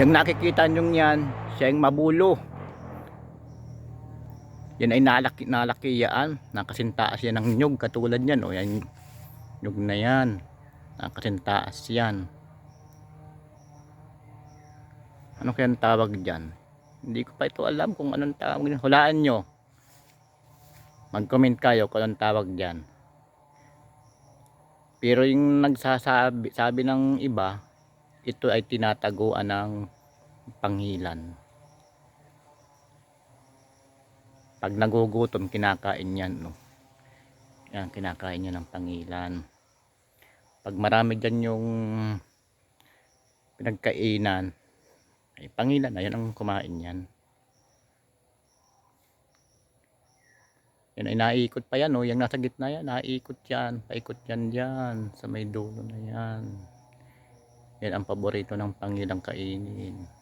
Yung nakikita nyo yan, siya yung mabulo. Yan ay nalaki, nalakiyaan. Nakasintaas yan ng nyug katulad yan. O yan, nyug na yan. Nakasintaas yan. Ano kayang tawag dyan? Hindi ko pa ito alam kung anong tawag dyan. Hulaan nyo. Mag-comment kayo kung anong tawag dyan. Pero yung nagsasabi sabi ng iba, ito ay tinataguan ng panghilan. Pag nagugutom, kinakain yan. No? Yan, kinakain yan ng pangilan. Pag marami dyan yung pinagkainan, ay pangilan na yan ang kumain yan. Yan ay naiikot pa yan, oh. Yung nasa gitna yan, naiikot yan. Paikot yan dyan, sa may dulo na yan. Yan ang paborito ng pangilang kainin.